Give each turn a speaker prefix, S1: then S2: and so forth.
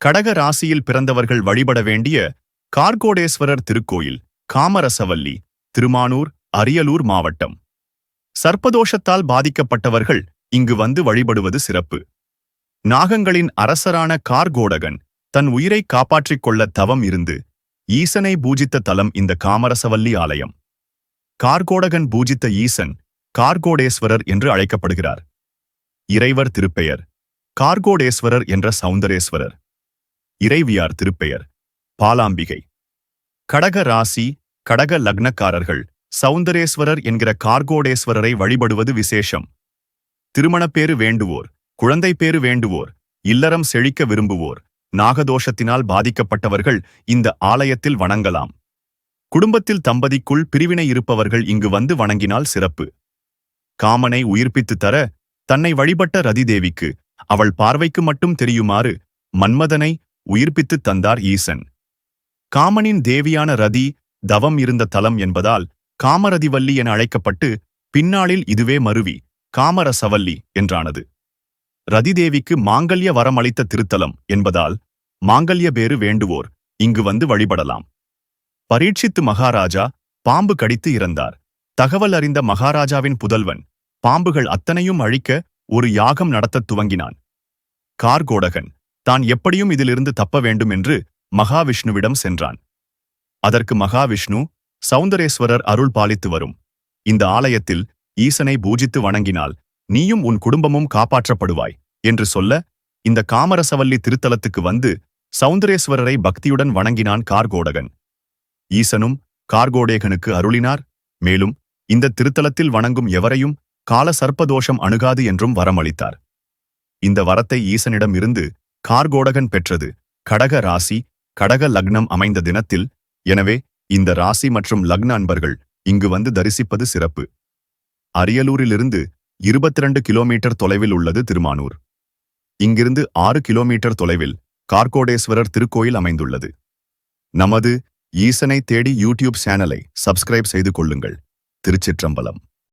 S1: கடக ராசியில் பிறந்தவர்கள் வழிபட வேண்டிய கார்கோடேஸ்வரர் திருக்கோயில் காமரசவல்லி திருமானூர் அரியலூர் மாவட்டம். சர்ப்பதோஷத்தால் பாதிக்கப்பட்டவர்கள் இங்கு வந்து வழிபடுவது சிறப்பு. நாகங்களின் அரசரான கார்கோடகன் தன் உயிரை காப்பாற்றிக் கொள்ள தவம் இருந்து ஈசனை பூஜித்த தலம் இந்த காமரசவல்லி ஆலயம். கார்கோடகன் பூஜித்த ஈசன் கார்கோடேஸ்வரர் என்று அழைக்கப்படுகிறார். இறைவர் திருப்பெயர் கார்கோடேஸ்வரர் என்ற சௌந்தரேஸ்வரர். இறைவியார் திருப்பெயர். பாலாம்பிகை. கடக ராசி கடக லக்னக்காரர்கள் சௌந்தரேஸ்வரர் என்கிற கார்கோடேஸ்வரரை வழிபடுவது விசேஷம். திருமணப்பேறு வேண்டுவோர் குழந்தை பேறு வேண்டுவோர் இல்லறம் செழிக்க விரும்புவோர் நாகதோஷத்தினால் பாதிக்கப்பட்டவர்கள் இந்த ஆலயத்தில் வணங்கலாம். குடும்பத்தில் தம்பதிக்குள் பிரிவினை இருப்பவர்கள் இங்கு வந்து வணங்கினால் சிறப்பு. காமனை உயிர்ப்பித்து தர தன்னை வழிபட்ட ரதிதேவிக்கு அவள் பார்வைக்கு மட்டும் தெரியுமாறு மன்மதனை உயிர்ப்பித்து தந்தார் ஈசன். காமனின் தேவியான ரதி தவம் இருந்த தலம் என்பதால் காமரதிவல்லி என அழைக்கப்பட்டு பின்னாளில் இதுவே மருவி காமரசவல்லி என்றானது. ரதிதேவிக்கு மாங்கல்ய வரமளித்த திருத்தலம் என்பதால் மாங்கல்ய பேறு வேண்டுவோர் இங்கு வந்து வழிபடலாம். பரீட்சித்து மகாராஜா பாம்பு கடித்து இறந்தார். தகவல் அறிந்த மகாராஜாவின் புதல்வன் பாம்புகள் அத்தனையும் அழிக்க ஒரு யாகம் நடத்தத் துவங்கினான். கார்கோடகன் தான் எப்படியும் இதிலிருந்து தப்ப வேண்டும் என்று மகாவிஷ்ணுவிடம் சென்றான். அதற்கு மகாவிஷ்ணு சௌந்தரேஸ்வரர் அருள் பாலித்து வரும். இந்த ஆலயத்தில் ஈசனை பூஜித்து வணங்கினால் நீயும் உன் குடும்பமும் காப்பாற்றப்படுவாய் என்று சொல்ல இந்த காமரசவல்லி திருத்தலத்துக்கு வந்து சௌந்தரேஸ்வரரை பக்தியுடன் வணங்கினான் கார்கோடகன். ஈசனும் கார்கோடேகனுக்கு அருளினார் மேலும் இந்த திருத்தலத்தில் வணங்கும் எவரையும் கால சர்ப்பதோஷம் அணுகாது என்றும் வரமளித்தார். இந்த வரத்தை ஈசனிடம் இருந்து கார்கோடகன் பெற்றது. கடக ராசி கடக லக்னம் அமைந்த தினத்தில் எனவே இந்த ராசி மற்றும் லக்ன அன்பர்கள் இங்கு வந்து தரிசிப்பது சிறப்பு. அரியலூரிலிருந்து 22 கிலோமீட்டர் தொலைவில் உள்ளது திருமானூர். இங்கிருந்து ஆறு கிலோமீட்டர் தொலைவில் கார்கோடேஸ்வரர் திருக்கோயில் அமைந்துள்ளது. நமது ஈசனை தேடி யூடியூப் சேனலை சப்ஸ்கிரைப் செய்து கொள்ளுங்கள். திருச்சிற்றம்பலம்.